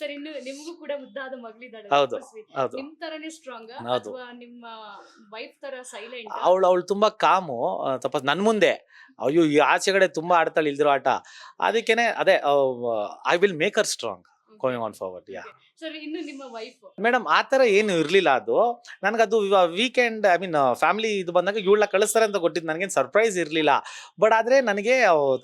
Sir ಇನ್ನು ನಿಮಗೂ ಕೂಡ ಮುದ್ದಾದ ಮಗಳಿದ್ದಾಳೆ ಹೌದು. ಹೌದು. ನಿಮ್ ತರನೇ ಸ್ಟ್ರಾಂಗ್ ಹೌದು. ನಿಮ್ಮ ವೈಫ್ ತರ ಸೈಲೆಂಟ್ ಅವಳು ಅವಳು ತುಂಬಾ ಕಾಮು ತಪಸ್ ನನ್ ಮುಂದೆ. ಅಯ್ಯೋ ಈ ಆಚೆಗಡೆ ತುಂಬಾ ಆಡ್ತಾಳೆ ಇಲ್ದಿರೋ ಆಟ. ಅದಕ್ಕೇನೆ ಅದೇ I will make our strong going on forward ya sir ಇನ್ನು ನಿಮ್ಮ ವೈಫ್ ಮೇಡಮ್ ಆ ಥರ ಏನು ಇರಲಿಲ್ಲ ಅದು. ನನಗದು ವೀಕೆಂಡ್ ಐ ಮೀನ್ ಫ್ಯಾಮಿಲಿ ಇದು ಬಂದಾಗ ಇವಳ ಕಳಿಸ್ತಾರೆ ಅಂತ ಗೊತ್ತಿದ್ದು ನನಗೇನು ಸರ್ಪ್ರೈಸ್ ಇರಲಿಲ್ಲ. ಬಟ್ ಆದರೆ ನನಗೆ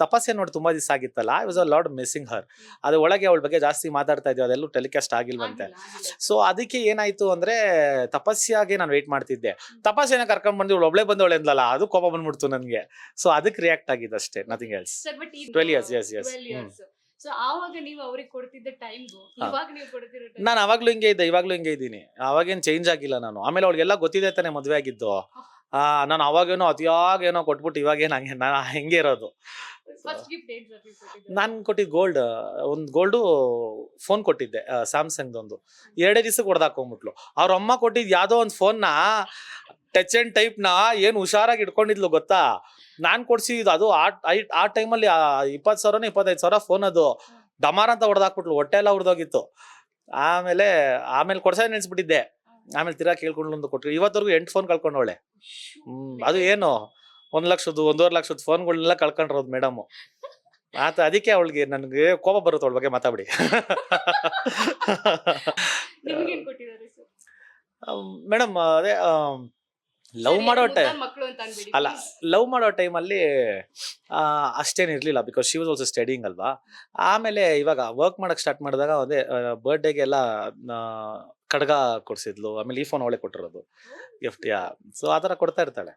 ತಪಸ್ಸೆ ನೋಡಿ ತುಂಬ ದಿವಸ ಆಗಿತ್ತಲ್ಲ. I was a lot missing her ಅದು ಒಳಗೆ ಅವಳ ಬಗ್ಗೆ ಜಾಸ್ತಿ ಮಾತಾಡ್ತಾ ಇದ್ದೀವಿ ಅದೆಲ್ಲೂ ಟೆಲಿಕಾಸ್ಟ್ ಆಗಿಲ್ವಂತೆ. ಸೊ ಅದಕ್ಕೆ ಏನಾಯ್ತು ಅಂದ್ರೆ ತಪಸ್ಸಿಯಾಗಿ ನಾನು ವೆಯ್ಟ್ ಮಾಡ್ತಿದ್ದೆ. ತಪಸ್ಸೇನ ಕರ್ಕೊಂಡ್ ಬಂದು ಇವಳು ಒಬ್ಳೆ ಬಂದವಳೆ ಅಂದಲ್ಲ ಅದು ಕೋಪ ಬಂದ್ಬಿಡ್ತು ನನಗೆ. ಸೊ ಅದಕ್ಕೆ ರಿಯಾಕ್ಟ್ ಆಗಿದೆ ಅಷ್ಟೇ nothing else 12 years, yes, yes. So ಆವಾಗ ನೀವು ಅವ್ರಿಗೆ ಕೊಡ್ತಿದ್ದ ಟೈಮ್ಗೂ ಇವಾಗ ನೀವು ಕೊಡ್ತಿರೋ time ನಾನು ಅವಾಗ್ಲೂ ಹಿಂಗೆ ಇದ್ದೆ ಇವಾಗ್ಲೂ ಹಿಂಗೆ ಇದ್ದೀನಿ. ಅವಾಗೇನು ಚೇಂಜ್ ಆಗಿಲ್ಲ ನಾನು. ಆಮೇಲೆ ಅವ್ಳಿಗೆಲ್ಲ ಗೊತ್ತಿದೆ ತಾನೆ ಮದುವೆ ಆಗಿದ್ದು. ಆ ನಾನು ಅವಾಗೇನೋ ಅತಿಯಾಗ ಏನೋ ಕೊಟ್ಬಿಟ್ಟು ಇವಾಗೇನು ಹಂಗೆ ನಾನು ಹೆಂಗೆ ಇರೋದು. ಫಸ್ಟ್ ಗಿಫ್ಟ್ ಏನ್ ಸರ್ ನೀವು ಕೊಟ್ಟಿದ್ದು? ನಾನು ಕೊಟ್ಟಿದ್ದು ಗೋಲ್ಡ್ ಒಂದು ಗೋಲ್ಡು ಫೋನ್ ಕೊಟ್ಟಿದ್ದೆ ಸ್ಯಾಮ್ಸಂಗ್ದೊಂದು ಎರಡೇ ದಿವಸಕ್ಕೆ ಹೊಡೆದಾಕೊಂಬಿಟ್ಲು ಅವ್ರ ಅಮ್ಮ ಕೊಟ್ಟಿದ್ದು ಯಾವುದೋ ಒಂದು ಫೋನ್ನ ಟಚ್ ಆ್ಯಂಡ್ ಟೈಪ್ನ ಏನು ಹುಷಾರಾಗಿ ಇಟ್ಕೊಂಡಿದ್ಲು ಗೊತ್ತಾ? ನಾನು ಕೊಡ್ಸಿದ್ದು ಅದು ಆ ಟೈಮಲ್ಲಿ ಇಪ್ಪತ್ತು ಸಾವಿರನ ಇಪ್ಪತ್ತೈದು ಸಾವಿರ ಫೋನ್ ಅದು ಡಮಾರ್ ಅಂತ ಹೊಡೆದಾಕ್ಬಿಟ್ಲು ಹೊಟ್ಟೆ ಎಲ್ಲ ಹೊಡೆದೋಗಿತ್ತು ಆಮೇಲೆ ಆಮೇಲೆ ಕೊಡ್ಸೋದು ನೆನೆಸ್ಬಿಟ್ಟಿದ್ದೆ. ಆಮೇಲೆ ತಿರ್ಗಾ ಕೇಳ್ಕೊಂಡು ಒಂದು ಕೊಟ್ಟರು ಇವತ್ತವರೆಗೂ ಎಂಟು ಫೋನ್ ಕಳ್ಕೊಂಡವಳೆ. ಹ್ಮ್ ಅದು ಏನು? ಒಂದ್ ಲಕ್ಷದ್ದು ಒಂದೂವರೆ ಲಕ್ಷದ ಫೋನ್ಗಳನ್ನೆಲ್ಲ ಕಳ್ಕೊಂಡಿರೋದು ಮೇಡಮ್ ಆತ ಅದಕ್ಕೆ ಅವಳಿಗೆ ನನಗೆ ಕೋಪ ಬರುತ್ತೆ ಅವಳ ಬಗ್ಗೆ ಮಾತಾಡಿ ಮೇಡಮ್ ಅದೇ ಲವ್ ಮಾಡೋ ಟೈಮ್ ಮಕ್ಕಳು ಅಂತ ಅನ್ಬೇಡಿ ಅಲ್ಲ ಲವ್ ಮಾಡೋ ಟೈಮಲ್ಲಿ ಅಷ್ಟೇನು ಇರಲಿಲ್ಲ because she was also studying ಅಲ್ವಾ. ಆಮೇಲೆ ಇವಾಗ ವರ್ಕ್ ಮಾಡಕ್ ಸ್ಟಾರ್ಟ್ ಮಾಡಿದಾಗ ಅದೇ ಬರ್ಡೇಗೆಲ್ಲ ಕಡ್ಗ ಕೊಡ್ಸಿದ್ಲು. ಆಮೇಲೆ ಈ ಫೋನ್ ಅವಳೆ ಕೊಟ್ಟಿರೋದು. ಗಿಫ್ಟ್ ಯಾ ಸೊ ಆ ಥರ ಕೊಡ್ತಾ ಇರ್ತಾಳೆ.